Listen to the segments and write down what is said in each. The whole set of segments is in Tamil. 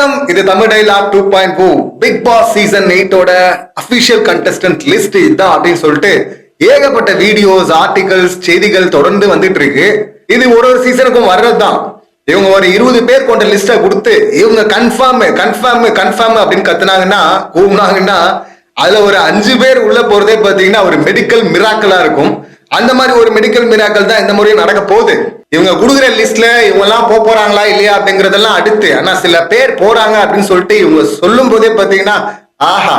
வணக்கம். இது Tamil dialogue to point to Bigg Boss season எயிட்டோட official contestant list இதுதான் அப்படின்னு சொல்லிட்டு ஏகப்பட்ட வீடியோஸ் ஆர்டிகல்ஸ் செய்திகள் தொடர்ந்து வந்துட்டு இருக்கு இது ஒரு ஒரு சீசனுக்கும் வர்றதுதான். இவங்க ஒரு இருபது பேர் கொண்ட லிஸ்ட கொடுத்து இவங்க கன்ஃபார்ம் கன்ஃபார்ம் கன்ஃபார்ம் அப்படின்னு கத்துனாங்கன்னா கூவுனாங்கன்னா அதுல ஒரு அஞ்சு பேர் உள்ள போறதே பாத்தீங்கன்னா ஒரு மெடிக்கல் மிராக்கலா இருக்கும். அந்த மாதிரி ஒரு மெடிக்கல் மீனாக்கள் தான் இந்த முறையும் நடக்க போகுது. இவங்க கொடுக்குற லிஸ்ட்ல இவங்க எல்லாம் போக போறாங்களா இல்லையா அப்படிங்கறதெல்லாம் அடுத்து. ஆனா சில பேர் போறாங்க அப்படின்னு சொல்லிட்டு இவங்க சொல்லும் போதே பாத்தீங்கன்னா ஆஹா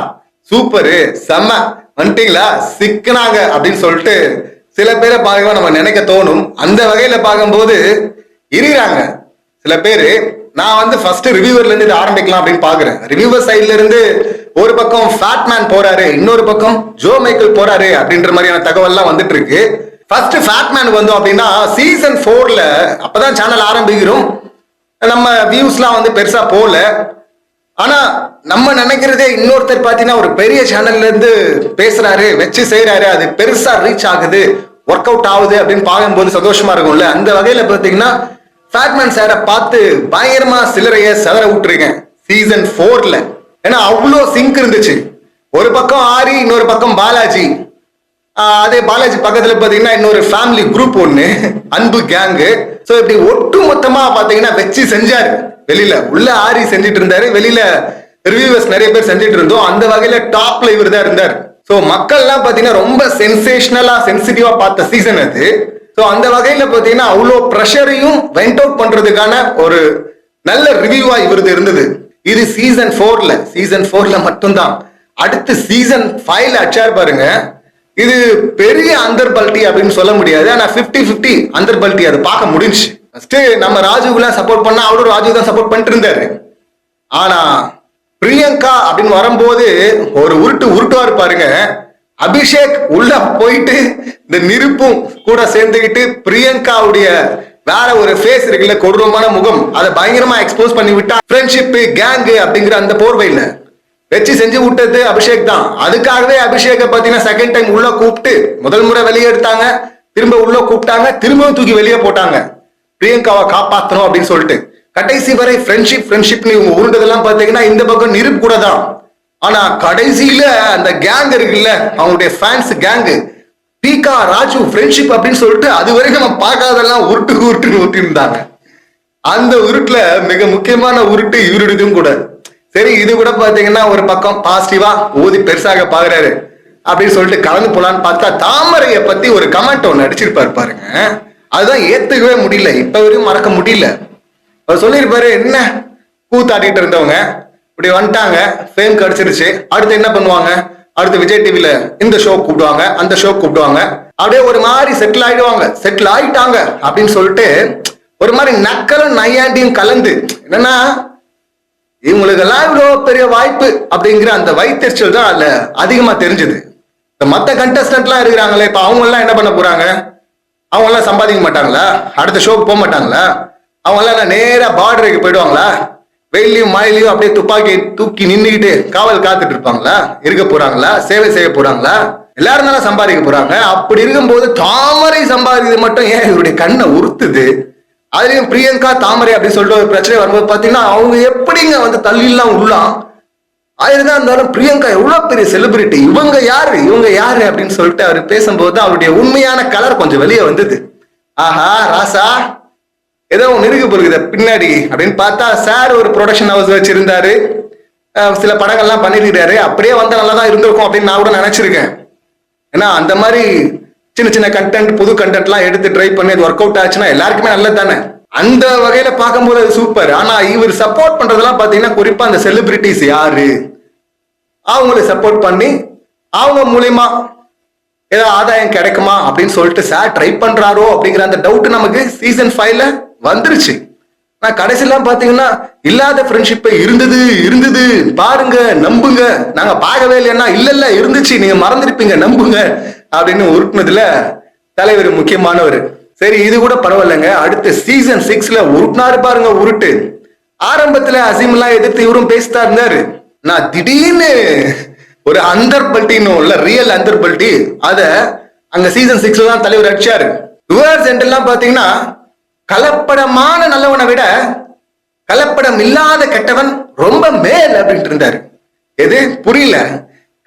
சூப்பரு செம்ம வந்துட்டீங்களா? சிக்கினாங்க அப்படின்னு சொல்லிட்டு சில பேரை பார்க்க நம்ம நினைக்க தோணும். அந்த வகையில பார்க்கும்போது இருக்கிறாங்க. சில பேரு நான் வந்து ஃபர்ஸ்ட் ரிவியூவர்ல இருந்து ஆரம்பிக்கலாம் அப்படின்னு பாக்குறேன். ரிவ்யூவர் சைட்ல இருந்து ஒரு பக்கம் ஃபேட்மேன் போறாரு இன்னொரு பக்கம் ஜோ மைக்கேல் போறாரு அப்படின்ற மாதிரியான தகவல்லாம் வந்துட்டு இருக்கு. ஃபர்ஸ்ட் ஃபேட்மேன் வந்தோம் அப்படின்னா சீசன் ஃபோர்ல அப்பதான் சேனல் ஆரம்பிக்கிறோம். நம்ம வியூஸ்லாம் வந்து பெருசா போகல. ஆனா நம்ம நினைக்கிறதே இன்னொருத்தர் பாத்தீங்கன்னா ஒரு பெரிய சேனல்ல இருந்து பேசுறாரு வச்சு செய்யறாரு அது பெருசா ரீச் ஆகுது ஒர்க் அவுட் ஆகுது அப்படின்னு பார்க்கும்போது சந்தோஷமா இருக்கும்ல. அந்த வகையில பாத்தீங்கன்னா ஃபேட்மேன் சாரை பார்த்து பயங்கரமா சிலரைய செதற விட்டுருக்கேன் சீசன் ஃபோர்ல ஏன்னா அவ்வளோ சிங்க் இருந்துச்சு. ஒரு பக்கம் ஆரி இன்னொரு பக்கம் பாலாஜி. அதே பாலாஜி பக்கத்துல பாத்தீங்கன்னா இன்னொரு ஃபேமிலி குரூப் ஒண்ணு. அன்பு கேங்கு ஸோ இப்படி ஒட்டு மொத்தமா பாத்தீங்கன்னா வச்சு செஞ்சாரு. வெளியில உள்ள ஆரி செஞ்சுட்டு இருந்தாரு. வெளியில ரிவ்யூவர்ஸ் நிறைய பேர் செஞ்சுட்டு இருந்தோம். அந்த வகையில டாப்ல இவர் தான் இருந்தார். ஸோ மக்கள்லாம் பாத்தீங்கன்னா ரொம்ப சென்சேஷனலா சென்சிட்டிவா பார்த்த சீசன் அது. ஸோ அந்த வகையில் பார்த்தீங்கன்னா அவ்வளோ ப்ரெஷரையும் வெண்ட் அவுட் பண்ணுறதுக்கான ஒரு நல்ல ரிவ்யூவா இவரது இருந்தது. இது சீசன் ஃபோர்ல சீசன் ஃபோர்ல மட்டும்தான். அடுத்து சீசன் ஃபைவ்ல அச்சார் பாருங்க. இது பெரிய அந்தர்பல்ட்டி அப்படின்னு சொல்ல முடியாது. ஆனால் ஃபிஃப்டி ஃபிஃப்டி அந்தர் பல்ட்டி அது பார்க்க முடிஞ்சுச்சு. ஃபர்ஸ்ட் நம்ம ராஜுக்குலாம் சப்போர்ட் பண்ணா அவரும் ராஜு தான் சப்போர்ட் பண்ணிட்டு இருந்தாரு. ஆனா பிரியங்கா அப்படின்னு வரும்போது ஒரு உருட்டு உருட்டுவார் பாருங்க. அபிஷேக் உள்ள போயிட்டு இந்த நெருப்பும் கூட சேர்ந்துக்கிட்டு பிரியங்காவுடைய வேற ஒரு ஃபேஸ் இருக்குல்ல கொடூரமான முகம். அதை பயங்கரமா எக்ஸ்போஸ் பண்ணி விட்டா ஃப்ரெண்ட்ஷிப் கேங்கு அப்படிங்கிற அந்த போர்வையில வச்சு செஞ்சு விட்டது அபிஷேக் தான். அதுக்காகவே அபிஷேக பாத்தீங்கன்னா செகண்ட் டைம் உள்ள கூப்பிட்டு முதல் முறை வெளியே எடுத்தாங்க. திரும்ப உள்ள கூப்பிட்டாங்க. திரும்பவும் தூக்கி வெளியே போட்டாங்க. பிரியங்காவை காப்பாத்தணும் அப்படின்னு சொல்லிட்டு. கடைசி வரை ஃப்ரெண்ட்ஷிப் ஃப்ரெண்ட்ஷிப்னு இவங்க உருண்டதெல்லாம் பாத்தீங்கன்னா இந்த பக்கம் நிருப் கூட தான். ஆனா கடைசியில அந்த கேங் இருக்குல்ல அவங்களுடைய ஃபேன்ஸ் கேங்கு பீகா ராஜு ஃப்ரெண்ட்ஷிப் அப்படின்னு சொல்லிட்டு அது வரைக்கும் நம்ம பார்க்காதெல்லாம் உருட்டு உருட்டு உருட்டு இருந்தாங்க. அந்த உருட்டுல மிக முக்கியமான உருட்டு இவருடையதும் கூட. சரி இது கூட பாத்தீங்கன்னா ஒரு பக்கம் பாசிட்டிவா ஊதி பெருசாக பாக்குறாரு அப்படின்னு சொல்லிட்டு கலந்து போலான்னு பார்த்தா தாமரைய பத்தி ஒரு கமெண்ட் ஒன்று அடிச்சிருப்பாரு பாருங்க. அதுதான் ஏத்துக்கவே முடியல. இப்ப வரையும் மறக்க முடியல. அவர் சொல்லியிருப்பாரு என்ன? கூத்தாட்டிட்டு இருந்தவங்க. இப்படி வந்துட்டாங்க. ஃபேம் கிடைச்சிருச்சு. அடுத்து என்ன பண்ணுவாங்க? அடுத்து விஜய் டிவில இந்த ஷோ கூப்பிடுவாங்க அந்த ஷோ கூப்பிடுவாங்க. அப்படியே ஒரு மாதிரி செட்டில் ஆயிடுவாங்க. செட்டில் ஆயிட்டாங்க அப்படின்னு சொல்லிட்டு ஒரு மாதிரி நக்கலும் நையாண்டியும் கலந்து என்னன்னா இவங்களுக்கெல்லாம் இவ்வளோ பெரிய வாய்ப்பு அப்படிங்கிற அந்த வைத்தறிச்சல் தான் அதுல அதிகமா தெரிஞ்சது. இந்த மற்ற கண்டஸ்டன்ட்லாம் இருக்கிறாங்களே இப்ப அவங்க எல்லாம் என்ன பண்ண போறாங்க? அவங்க எல்லாம் சம்பாதிக்க மாட்டாங்களா? அடுத்த ஷோக்கு போக மாட்டாங்களா? அவங்க எல்லாம் நேரா பார்டருக்கு போயிடுவாங்களா? வெயிலையும் மழையிலையும் அப்படியே துப்பாக்கி தூக்கி நின்றுக்கிட்டு காவல் காத்துட்டு இருப்பாங்களா? இருக்க போறாங்களா? சேவை செய்ய போறாங்களா? எல்லாரும் தானே சம்பாதிக்க போறாங்க. அப்படி இருக்கும்போது தாமரை சம்பாதிக்கிறது மட்டும் ஏன் இவருடைய கண்ணை உறுத்துது? அதுலயும் பிரியங்கா தாமரை அப்படின்னு சொல்லிட்டு ஒரு பிரச்சனை வரும்போது பாத்தீங்கன்னா அவங்க எப்படிங்க வந்து தள்ளிலாம் உள்ளாம் ஆயிரம் இருந்தாலும் பிரியங்கா எவ்வளவு பெரிய செலிபிரிட்டி இவங்க யாரு? இவங்க யாரு அப்படின்னு சொல்லிட்டு அவர் பேசும்போது அவருடைய உண்மையான கலர் கொஞ்சம் வெளியே வந்தது. ஆஹா ராசா. ஏதோ ஒன்று இருக்கு பொருக்குது பின்னாடி அப்படின்னு பார்த்தா சார் ஒரு ப்ரொடக்ஷன் ஹவுஸ் வச்சிருந்தாரு. சில படங்கள்லாம் பண்ணிருக்கிறாரு அப்படியே வந்தால் நல்லா தான் இருந்திருக்கும் அப்படின்னு நான் கூட நினைச்சிருக்கேன். ஏன்னா அந்த மாதிரி சின்ன சின்ன கண்டென்ட் புது கண்டென்ட்லாம் எடுத்து ட்ரை பண்ணி அது ஒர்க் அவுட் ஆச்சுன்னா எல்லாருக்குமே நல்லது தானே? அந்த வகையில பார்க்கும்போது அது சூப்பர் ஆனா இவர் சப்போர்ட் பண்றதெல்லாம் பாத்தீங்கன்னா குறிப்பா அந்த செலிபிரிட்டிஸ் யாரு? அவங்களை சப்போர்ட் பண்ணி அவங்க மூலியமா ஏதோ ஆதாயம் கிடைக்குமா அப்படின்னு சொல்லிட்டு சார் ட்ரை பண்றாரோ அப்படிங்கிற அந்த டவுட் நமக்கு சீசன் ஃபைவ்ல வந்துருச்சு. நான் கடைசிலாம் பாத்தீங்கன்னா இல்லாத ஃப்ரெண்ட்ஷிப் இருந்தது இருந்தது. பாருங்க நம்புங்க. நாங்க பார்க்கவே இல்லைன்னா இல்ல இல்ல இருந்துச்சு. நீங்க மறந்துருப்பீங்க நம்புங்க. அப்படின்னு உருட்டுனதுல தலைவர் முக்கியமானவர். சரி இது கூட பரவாயில்லைங்க. அடுத்த சீசன் சிக்ஸ்ல உருட்டினாரு பாருங்க உருட்டு. ஆரம்பத்துல அசீம்லாம் எதிர்த்து இவரும் பேசிட்டா இருந்தாரு. நான் திடீர்னு ஒரு அந்தர்பல்ட்டின்னு இல்ல ரியல் அந்தர்பல்ட்டி அத அங்க சீசன் சிக்ஸ்ல தான் தலைவர் அடிச்சாரு. டுவர்ஸ் சென்டர்லாம் பாத்தீங்கன்னா கலப்படமான நல்லவனை விட கலப்படம் இல்லாத கெட்டவன் ரொம்ப மேல் அப்படின்ட்டு இருந்தாரு. எது? புரியல.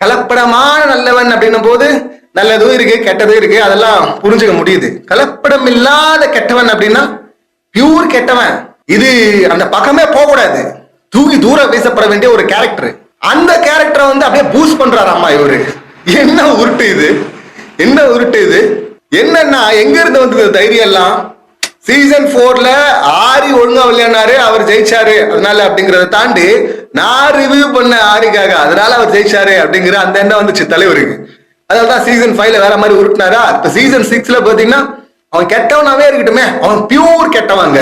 கலப்படமான நல்லவன் அப்படின்னும் போது நல்லதும் இருக்கு கெட்டதும் இருக்கு அதெல்லாம் புரிஞ்சுக்க முடியுது. கலப்படம் இல்லாத கெட்டவன் அப்படின்னா பியூர் கெட்டவன். இது அந்த பக்கமே போக கூடாது தூக்கி தூரம் வீசப்பட வேண்டிய ஒரு கேரக்டர் அந்த கேரக்டரை வந்து அப்படியே பூஸ்ட் பண்றாரு அம்மா இவரு. என்ன உருட்டு இது? என்ன உருட்டு இது? என்னன்னா எங்க இருந்து வந்தது தைரியம் எல்லாம் சீசன் ஃபோர்ல ஆரி ஒழுங்கா விளையாடினாரு அவர் ஜெயிச்சாரு. அதனால அப்படிங்கறத தாண்டி நான் ரிவ்யூ பண்ண ஆரிக்காக அதனால அவர் ஜெயிச்சாரு அப்படிங்கிற அந்த எண்ணம் வந்துச்சு தலைவருக்கு. அதனாலதான் சீசன் ஃபைவ்ல வேற மாதிரி உருட்டினாரா? இப்ப சீசன் சிக்ஸ்ல பாத்தீங்கன்னா அவன் கெட்டவனாவே இருக்கட்டுமே. அவன் பியூர் கெட்டவாங்க.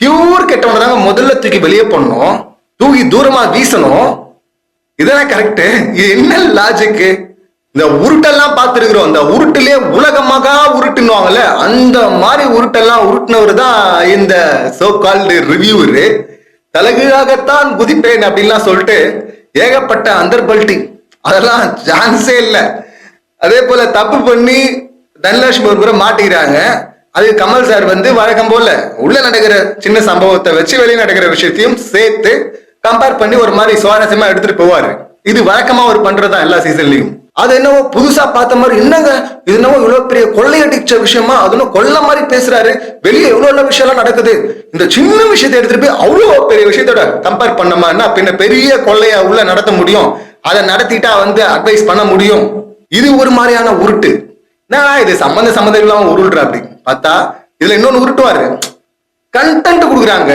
பியூர் கெட்டவனை தாங்க முதல்ல தூக்கி வெளியே பண்ணணும் தூக்கி தூரமா வீசணும். இதெல்லாம் கரெக்ட் இது என்ன லாஜிக்கு இந்த உருட்டெல்லாம் பார்த்துருக்குறோம். இந்த உருட்டுலேயே உலகமாக உருட்டுன்னுவாங்கல்ல அந்த மாதிரி உருட்டெல்லாம் உருட்டுனவர் தான் இந்த சோ கால்டு ரிவ்யூவரு தலகுகாகத்தான் குதிப்பேன் அப்படின்லாம் சொல்லிட்டு ஏகப்பட்ட அந்தர்பல்ட்டி அதெல்லாம் சான்ஸே இல்லை. அதே போல தப்பு பண்ணி தனலட்சுமி ஒரு முறை மாட்டிக்கிறாங்க. அது கமல் சார் வந்து வழக்கம் போல உள்ள நடக்கிற சின்ன சம்பவத்தை வச்சு வெளியே நடக்கிற விஷயத்தையும் சேர்த்து கம்பேர் பண்ணி ஒரு மாதிரி சுவாரஸ்யமா எடுத்துட்டு போவாரு. இது வழக்கமா ஒரு பண்றதுதான் எல்லா சீசன்லயும் அது என்னவோ புதுசா பார்த்த மாதிரி என்னங்க? இது என்னவோ இவ்வளவு பெரிய கொள்ளையடிச்ச விஷயமா? அது கொள்ள மாதிரி பேசுறாரு? வெளியே எவ்வளவு எல்லாம் விஷயம் எல்லாம் நடக்குது? இந்த சின்ன விஷயத்தை எடுத்துட்டு போய் அவ்வளவு பெரிய விஷயத்தோட கம்பேர் பண்ணமான்னா பின்ன பெரிய கொள்ளைய உள்ள நடத்த முடியும்? அதை நடத்திட்டா வந்து அட்வைஸ் பண்ண முடியும்? இது ஒரு மாதிரியான உருட்டு. நான் இது? சம்மந்த சம்மந்தம் இல்லாம உருள்ற அப்படி. பார்த்தா இதுல இன்னொன்னு உருட்டுவாரு. கண்டென்ட் கொடுக்குறாங்க.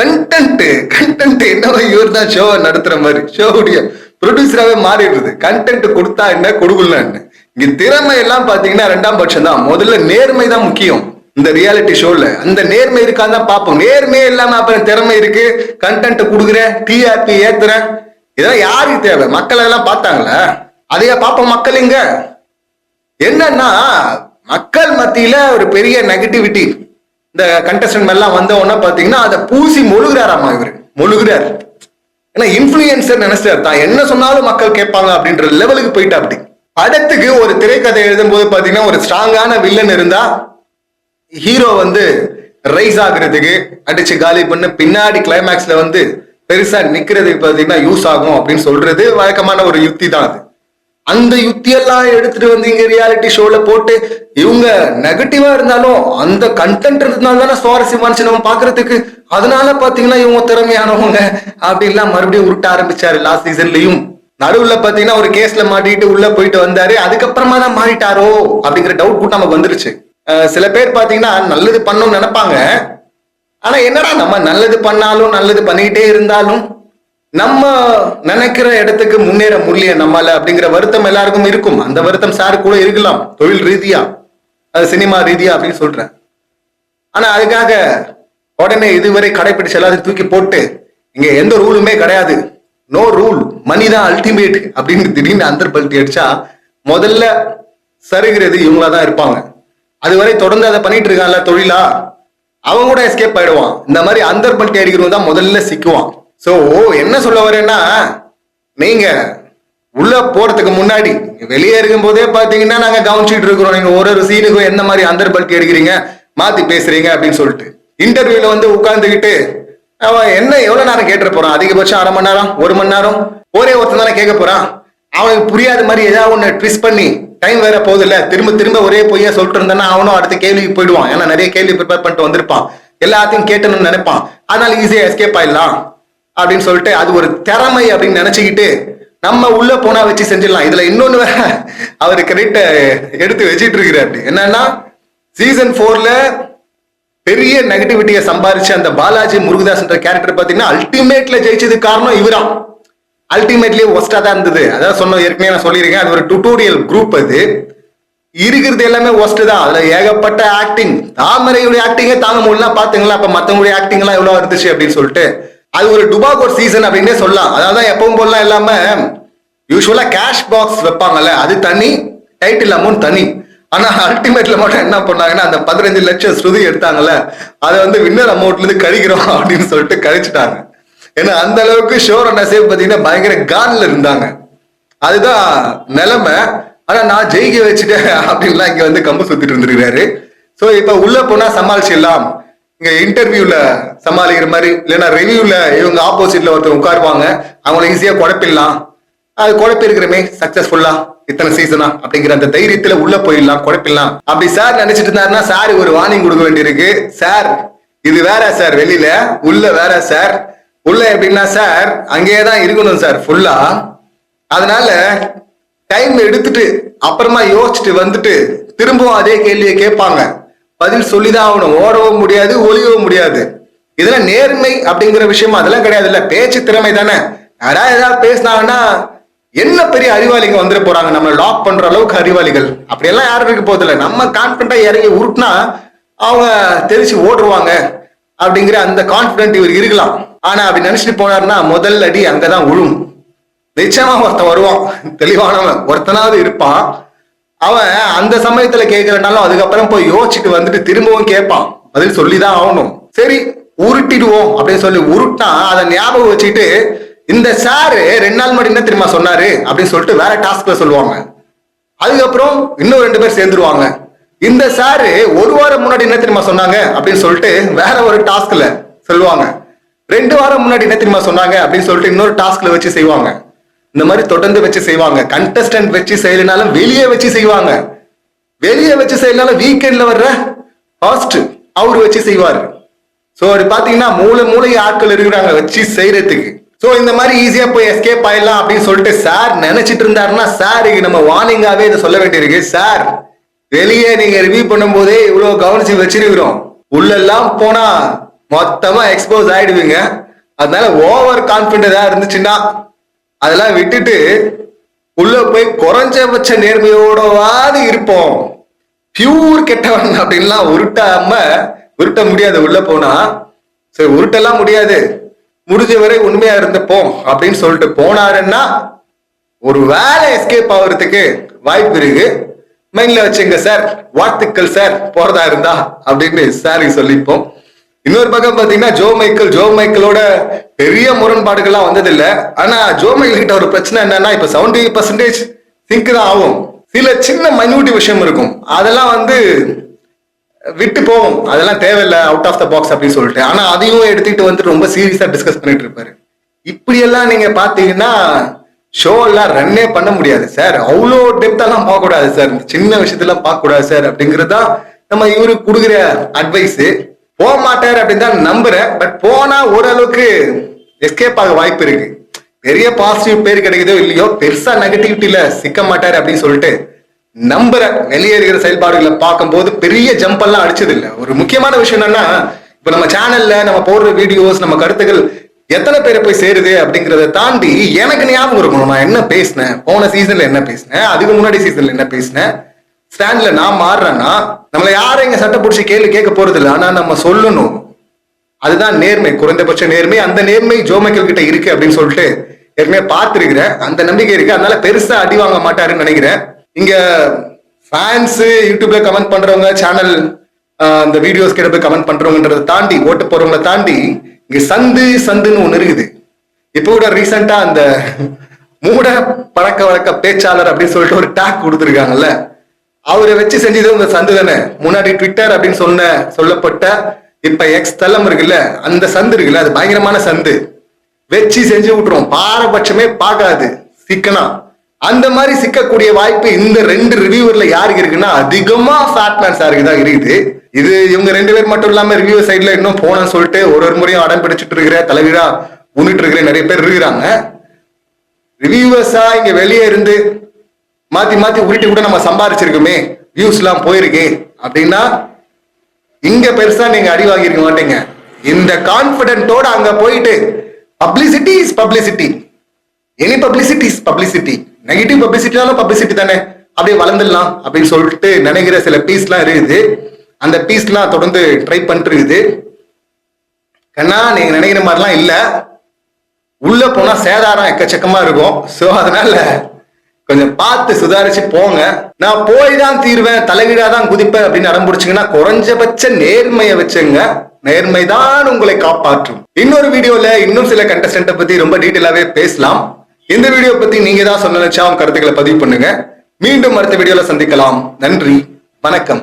கண்டென்ட் கண்டென்ட் என்னவோ இவர் தான் ஷோ நடத்துற மாதிரி. ஷோவுடைய ப்ரொடியூசராகவே மாறிடுறது. கண்டென்ட் கொடுத்தா என்ன? கொடுக்கல என்ன? இங்க திறமை எல்லாம் பாத்தீங்கன்னா ரெண்டாம் பட்சம் தான் முதல்ல நேர்மை தான் முக்கியம். இந்த ரியாலிட்டி ஷோல அந்த நேர்மை இருக்கான்னு தான் பார்ப்போம். நேர்மையே இல்லாம அப்புறம் திறமை இருக்கு. கண்டென்ட் கொடுக்குறேன். டிஆர்பி ஏத்துறேன். இதெல்லாம் யாருக்கு தேவை? மக்கள் அதெல்லாம் பார்த்தாங்களா? அதையா பார்ப்போம் மக்கள் இங்க. என்னன்னா மக்கள் மத்தியில ஒரு பெரிய நெகட்டிவிட்டி இந்த கண்டஸ்டன்ட் எல்லாம் வந்த உடனே பாத்தீங்கன்னா அதை பூசி மொழுகிறாராமா இவரு? மொழுகிறார். ஏன்னா இன்ஃபுளுசர் நினைச்சார் தான் என்ன சொன்னாலும் மக்கள் கேட்பாங்க அப்படின்ற லெவலுக்கு போயிட்டா அப்படி. படத்துக்கு ஒரு திரைக்கதை எழுதும் போது பாத்தீங்கன்னா ஒரு ஸ்ட்ராங்கான வில்லன் இருந்தா ஹீரோ வந்து ரைஸ் ஆகுறதுக்கு அடிச்சு காலி பண்ண பின்னாடி கிளைமேக்ஸ்ல வந்து பெருசா நிக்கிறதுக்கு பாத்தீங்கன்னா யூஸ் ஆகும் அப்படின்னு சொல்றது வழக்கமான ஒரு யுக்தி தான் அது. அந்த யுக்தியெல்லாம் எடுத்துட்டு வந்து இங்க ரியாலிட்டி ஷோல போட்டு இவங்க நெகட்டிவா இருந்தாலும் அந்த கண்டென்ட் இருந்ததுனால தானே சுவாரஸ்யமானுச்சு நம்ம பாக்குறதுக்கு அதனால பாத்தீங்கன்னா இவங்க திறமையானவங்க அப்படின்லாம் மறுபடியும் உருட்ட ஆரம்பிச்சாரு லாஸ்ட் சீசன்லயும் நடுவுல பாத்தீங்கன்னா ஒரு கேஸ்ல மாட்டிட்டு உள்ள போயிட்டு வந்தாரு. அதுக்கப்புறமா தான் மாறிட்டாரோ அப்படிங்கிற டவுட் கூட நமக்கு வந்துருச்சு. சில பேர் பாத்தீங்கன்னா நல்லது பண்ணணும்னு நினைப்பாங்க. ஆனா என்னடா நம்ம நல்லது பண்ணாலும் நல்லது பண்ணிக்கிட்டே இருந்தாலும் நம்ம நினைக்கிற இடத்துக்கு முன்னேற முடியல நம்மால அப்படிங்கிற வருத்தம் எல்லாருக்கும் இருக்கும். அந்த வருத்தம் சார் கூட இருக்கலாம். தொழில் ரீதியா. அது சினிமா ரீதியா அப்படின்னு சொல்றேன். ஆனா அதுக்காக உடனே இதுவரை கடைபிடிச்சு எல்லாத்தையும் தூக்கி போட்டு இங்க எந்த ரூலுமே கிடையாது. நோ ரூல் மணி தான் அல்டிமேட் அப்படின்னு திடீர்னு அந்தர் பல்ட்டி அடிச்சா முதல்ல சருகிறது இவங்களா தான் இருப்பாங்க. அதுவரை தொடர்ந்து அதை பண்ணிட்டு இருக்கான்ல தொழிலா? அவன் கூட எஸ்கேப் ஆயிடுவான். இந்த மாதிரி அந்தர் பல்ட்டி அடிக்கிறவங்க தான் முதல்ல சிக்குவான். சோ என்ன சொல்ல வரேன்னா நீங்க உள்ள போறதுக்கு முன்னாடி வெளியே இருக்கும் போதே பாத்தீங்கன்னா நாங்க கவனிச்சிட்டு இருக்கிறோம். நீங்க ஒரு ஒரு சீனுக்கும் எந்த மாதிரி அந்தர் பல்ட்டி அடிக்கிறீங்க மாத்தி பேசுறீங்க அப்படின்னு சொல்லிட்டு. இன்டர்வியூல வந்து உட்கார்ந்துகிட்டு அவன் என்ன எவ்வளவு நேரம் கேட்டுற போறான் அதிகபட்சம் அரை மணி நேரம் ஒரு மணி நேரம்? ஒரே ஒருத்தன் தானே கேட்க போறான் அவனுக்கு புரியாத மாதிரி ஏதாவது ஒன்று ட்விஸ்ட் பண்ணி டைம் வேற போகுது இல்ல திரும்ப திரும்ப ஒரே பொய்யா சொல்லிட்டு இருந்தானா அவனும் அடுத்த கேள்விக்கு போயிடுவான். ஏன்னா நிறைய கேள்வி ப்ரிப்பேர் பண்ணிட்டு வந்திருப்பான். எல்லாத்தையும் கேட்டணும்னு நினைப்பான். அதனால ஈஸியா எஸ்கேப் ஆயிடலாம். அப்படின்னு சொல்லிட்டு அது ஒரு திறமை அப்படின்னு நினைச்சுக்கிட்டு நம்ம உள்ள போனா வச்சு செஞ்சிடலாம். இதுல இன்னொன்னு வேற அவர் கிரெடிட்ட எடுத்து வச்சிட்டு இருக்கிறாரு. என்னன்னா சீசன் போர்ல பெரிய நெகட்டிவிட்டியை சம்பாரிச்ச அந்த பாலாஜி முருகதாஸ்ன்ற கேரக்டர் பாத்தீங்கன்னா அல்டிமேட்ல ஜெயிச்சதுக்கு காரணம் இவராம். அல்டிமேட்லயே ஒஸ்டா தான் இருந்தது. அதான் சொன்ன ஏற்கனவே நான் சொல்லியிருக்கேன். அது ஒரு டுட்டோரியல் குரூப் அது. இருக்கிறது எல்லாமே ஒஸ்ட் தான். அதுல ஏகப்பட்ட ஆக்டிங் தாமரையுடைய ஆக்டிங்கே தாங்க முடியல பாத்துங்களா அப்ப மத்தவங்களுடைய ஆக்டிங் எல்லாம் எவ்வளவு இருந்துச்சு அப்படின்னு சொல்லிட்டு அது ஒரு டுபாகோர் சீசன் அப்படின்னே சொல்லலாம். அதாவது எப்பவும் போலாம் இல்லாம யூஸ்வலா கேஷ் பாக்ஸ் வைப்பாங்கல்ல அது தனி டைட்டில் அமௌண்ட் தனி. ஆனா அல்டிமேட்ல மட்டும் என்ன பண்ணாங்கன்னா அந்த பதினஞ்சு லட்சம் ஸ்ருதி எடுத்தாங்கல்ல அதை வந்து வின்னர் அமௌண்ட்ல இருந்து கழிக்கிறோம் அப்படின்னு சொல்லிட்டு கழிச்சிட்டாங்க. ஏன்னா அந்த அளவுக்கு ஷோர் அண்ணா சேவ் பாத்தீங்கன்னா பயங்கர கான்ல இருந்தாங்க. அதுதான் நிலைமை. ஆனா நான் ஜெயிக்க வச்சுட்டேன் அப்படின்லாம் இங்க வந்து கம்பு சுத்திட்டு இருந்திருக்கிறாரு. சோ இப்ப உள்ள போனா சமாளிச்சிடலாம். இங்க இன்டர்வியூல சமாளிக்கிற மாதிரி இல்லைன்னா ரிவ்யூல இவங்க ஆப்போசிட்ல ஒருத்தர் உட்காருவாங்க அவங்கள ஈஸியா குழப்பிடலாம். அது குழப்பி இருக்கிறமே சக்சஸ்ஃபுல்லா இத்தனை சீசனா அப்படிங்கிற அந்த தைரியத்துல உள்ள போயிடலாம் குழப்பிடலாம். அப்படி சார் நினைச்சிட்டு இருந்தாருன்னா சார் ஒரு வார்னிங் கொடுக்க வேண்டியிருக்கு. சார் இது வேற சார் வெளியில உள்ள வேற சார் உள்ள எப்படின்னா சார் அங்கேயே தான் இருக்கணும் சார் ஃபுல்லா அதனால டைம் எடுத்துட்டு அப்புறமா யோசிச்சுட்டு வந்துட்டு திரும்பவும் அதே கேள்வியை கேட்பாங்க. பதில் சொல்லிதான் ஆகணும். ஓடவும் முடியாது ஒளியவும் முடியாது. இதெல்லாம் நேர்மை அப்படிங்கிற விஷயம் அதெல்லாம் கிடையாது இல்ல. பேச்சு திறமை தானே. யாராவது ஏதாவது பேசினாங்கன்னா என்ன பெரிய அறிவாளிங்க வந்துட போறாங்க? நம்ம லாக் பண்ற அளவுக்கு அறிவாளிகள். அப்படியெல்லாம் யாரும் இருக்க போதில்லை நம்ம கான்பிடண்டா இறங்கி உருட்டினா அவங்க தெரிச்சு ஓடுருவாங்க அப்படிங்கிற அந்த கான்பிடன்ட் இவர் இருக்கலாம். ஆனா அப்படி நினைச்சிட்டு போனாருன்னா முதல் அடி அங்கதான் உழும். நிச்சயமா ஒருத்தன் வருவான். தெளிவானவன். ஒருத்தனாவது இருப்பான். அவன் அந்த சமயத்துல கேட்கறனாலும் அதுக்கப்புறம் போய் யோசிச்சுட்டு வந்துட்டு திரும்பவும் கேட்பான். பதில் சொல்லிதான் ஆகணும். சரி உருட்டிடுவோம் அப்படின்னு சொல்லி உருட்டா அதை ஞாபகம் வச்சுட்டு இந்த சாரு ரெண்டு நாள் முன்னாடி என்ன தெரியுமா சொன்னாரு? அப்படின்னு சொல்லிட்டு வேற டாஸ்க்ல சொல்லுவாங்க. அதுக்கப்புறம் இன்னும் ரெண்டு பேர் சேர்ந்துருவாங்க. இந்த சாரு ஒரு வாரம் முன்னாடி என்ன தெரியுமா சொன்னாங்க? அப்படின்னு சொல்லிட்டு வேற ஒரு டாஸ்க்ல சொல்லுவாங்க. ரெண்டு வாரம் முன்னாடி என்ன தெரியுமா சொன்னாங்க? அப்படின்னு சொல்லிட்டு இன்னொரு டாஸ்க்ல வச்சு செய்வாங்க. இந்த மாதிரி தொடர்ந்து வச்சு செய்வாங்க. கண்டஸ்டன்ட் வச்சு செய்யலனாலும் வெளியே வச்சு செய்வாங்க. வெளியே வச்சு செய்யலனாலும் வீக்கெண்ட்ல வர்ற ஹாஸ்ட் அவர் வச்சு செய்வார். ஸோ அது பார்த்தீங்கன்னா மூளை மூளை ஆட்கள் இருக்கிறாங்க வச்சு செய்யறதுக்கு ஸோ இந்த மாதிரி ஈஸியா போய் எஸ்கேப் ஆயிடலாம் அப்படின்னு சொல்லிட்டு சார் நினைச்சிட்டு இருந்தாருன்னா சார் நம்ம வார்னிங்காவே இதை சொல்ல வேண்டியிருக்கு. சார் வெளியே நீங்க ரிவ்யூ பண்ணும்போதே இவ்வளவு கவனிச்சு வச்சிருக்கிறோம். உள்ளெல்லாம் போனா மொத்தமா எக்ஸ்போஸ் ஆயிடுவீங்க. அதனால ஓவர் கான்பிடண்டா இருந்துச்சுன்னா அதெல்லாம் விட்டுட்டு உள்ள போய் குறைஞ்சபட்ச நேர்மையோடவாது இருப்போம். பியூர் கெட்டவன் அப்படின்லாம் உருட்டாம உருட்ட முடியாது. உள்ள போனா சரி உருட்டெல்லாம் முடியாது. முடிஞ்ச வரை உண்மையா இருந்துப்போம் அப்படின்னு சொல்லிட்டு போனாருன்னா ஒரு வேலை எஸ்கேப் ஆகுறதுக்கு வாய்ப்பு இருக்கு. மைண்ட்ல வச்சுங்க சார். வாழ்த்துக்கள் சார். போறதா இருந்தா அப்படின்னு சாரி சொல்லிப்போம். இன்னொரு பக்கம் பாத்தீங்கன்னா ஜோ மைக்கேல் ஜோ மைக்கேலோட பெரிய முரண்பாடுகள்லாம் வந்ததில்ல. ஆனா ஜோ மைக்கேல் கிட்ட ஒரு பிரச்சனை என்னன்னா இப்ப செவன்டி பர்சன்டேஜ் சிங்க் தான் ஆகும். சில சின்ன மைன்யூட்டி விஷயம் இருக்கும். அதெல்லாம் வந்து விட்டு போவோம் அதெல்லாம் தேவையில்லை அவுட் ஆஃப் த பாக்ஸ் அப்படின்னு சொல்லிட்டு. ஆனா அதையும் எடுத்துக்கிட்டு வந்து ரொம்ப சீரியஸா டிஸ்கஸ் பண்ணிட்டு இருப்பாரு. இப்படியெல்லாம் நீங்க பாத்தீங்கன்னா ஷோ எல்லாம் ரன்னே பண்ண முடியாது சார் அவ்வளோ டெப்தெல்லாம் பார்க்க கூடாது சார் சின்ன விஷயத்தெல்லாம் பார்க்க கூடாது சார் அப்படிங்கிறது தான் நம்ம இவருக்கு கொடுக்குற அட்வைஸ் போக மாட்டார் அப்படின்னு தான் நம்புறேன். பட் போனா ஓரளவுக்கு எஸ்கேப் ஆக வாய்ப்பு இருக்கு. பெரிய பாசிட்டிவ் பேர் கிடைக்குதோ இல்லையோ பெருசா நெகட்டிவிட்டியில சிக்க மாட்டார் அப்படின்னு சொல்லிட்டு நம்புறேன். வெளியே இருக்கிற செயல்பாடுகளை பார்க்கும்போது பெரிய ஜம்ப் எல்லாம் அடிச்சது இல்லை. ஒரு முக்கியமான விஷயம் என்னன்னா இப்ப நம்ம சேனல்ல நம்ம போடுற வீடியோஸ் நம்ம கருத்துக்கள் எத்தனை பேரை போய் சேருது அப்படிங்கறத தாண்டி எனக்கு ஞாபகம் இருக்கணும் நான் என்ன பேசினேன்? போன சீசன்ல என்ன பேசினேன்? அதுக்கு முன்னாடி சீசன்ல என்ன பேசினேன்? ஸ்டாண்ட்ல நான் மாறுறேன்னா நம்மள யாரும் இங்க சட்டை பிடிச்சி கேள்வி கேட்க போறது இல்லை ஆனா நம்ம சொல்லணும். அதுதான் நேர்மை. குறைந்தபட்ச நேர்மை. அந்த நேர்மை ஜோமைக்கல் கிட்ட இருக்கு அப்படின்னு சொல்லிட்டு ஏற்கனவே பார்த்துருக்கிறேன். அந்த நம்பிக்கை இருக்கு. அதனால பெருசா அடி வாங்க மாட்டாருன்னு நினைக்கிறேன். இங்க ஃபேன்ஸ் யூடியூப்ல கமெண்ட் பண்றவங்க சேனல் அந்த வீடியோஸ் கிட்ட போய் கமெண்ட் பண்றவங்கன்றதை தாண்டி ஓட்டு போறவங்கள தாண்டி இங்க சந்து சந்துன்னு ஒண்ணு இருக்குது. இப்போ கூட ரீசெண்டா அந்த மூட பழக்க வழக்க பேச்சாளர் அப்படின்னு சொல்லிட்டு ஒரு டேக் கொடுத்துருக்காங்கல்ல. அவரை வச்சு செஞ்சது இந்த சந்து தானே? முன்னாடி ட்விட்டர் அப்படின்னு சொன்ன சொல்லப்பட்ட இப்ப எக்ஸ் தளம் இருக்குல்ல அந்த சந்து இருக்குல்ல அது பயங்கரமான சந்து. வச்சு செஞ்சு விட்டுரும். பாரபட்சமே பார்க்காது. சிக்கனா? அந்த மாதிரி சிக்கக்கூடிய வாய்ப்பு இந்த ரெண்டு ரிவியூவர்ல யாருக்கு இருக்குன்னா அதிகமா ஃபேட்மேன் சாருக்கு தான் இருக்குது. இது இவங்க ரெண்டு பேர் மட்டும் இல்லாம ரிவ்யூ சைட்ல இன்னும் போனேன்னு சொல்லிட்டு ஒரு ஒரு முறையும் அடம் பிடிச்சிட்டு இருக்கிற தலைவரா உன்னிட்டு இருக்கிற நிறைய பேர் இருக்கிறாங்க. ரிவியூவர்ஸா இங்க வெளியே இருந்து மாத்தி மாத்தி உருட்டி கூட நம்ம சம்பாரிச்சிருக்கோமே வியூஸ் எல்லாம் போயிருக்கு. அப்படின்னா இங்க பெருசா நீங்க அடி வாங்கிருக்க மாட்டீங்க. இந்த கான்பிடென்ட்டோட அங்க போயிட்டு publicity is publicity any publicity is publicity negative பப்ளிசிட்டினாலும் publicity தானே. அப்படியே வளர்ந்துடலாம் அப்படின்னு சொல்லிட்டு நினைக்கிற சில பீஸ்லாம் இருக்குது. அந்த பீஸ்லாம் தொடர்ந்து ட்ரை பண்ணிட்டு இருக்குது. கண்ணா நீங்க நினைக்கிற மாதிரிலாம் இல்லை. உள்ள போனா சேதாரம் எக்கச்சக்கமா இருக்கும். ஸோ அதனால கொஞ்சம் பார்த்து சுதாரிச்சு போங்க. நான் போய் தான் தீர்வேன் தலைகீழா தான் குதிப்பேன் அப்படின்னு அடம்பிடிச்சிங்கன்னா குறைஞ்சபட்ச நேர்மையை வச்சுங்க. நேர்மைதான் உங்களை காப்பாற்றும். இன்னொரு வீடியோல இன்னும் சில கண்டஸ்டன்ட்டை பத்தி ரொம்ப டீட்டெயிலாவே பேசலாம். இந்த வீடியோ பத்தி நீங்க தான் சொல்ல உங்க கருத்துக்களை பதிவு பண்ணுங்க. மீண்டும் அடுத்த வீடியோல சந்திக்கலாம். நன்றி. வணக்கம்.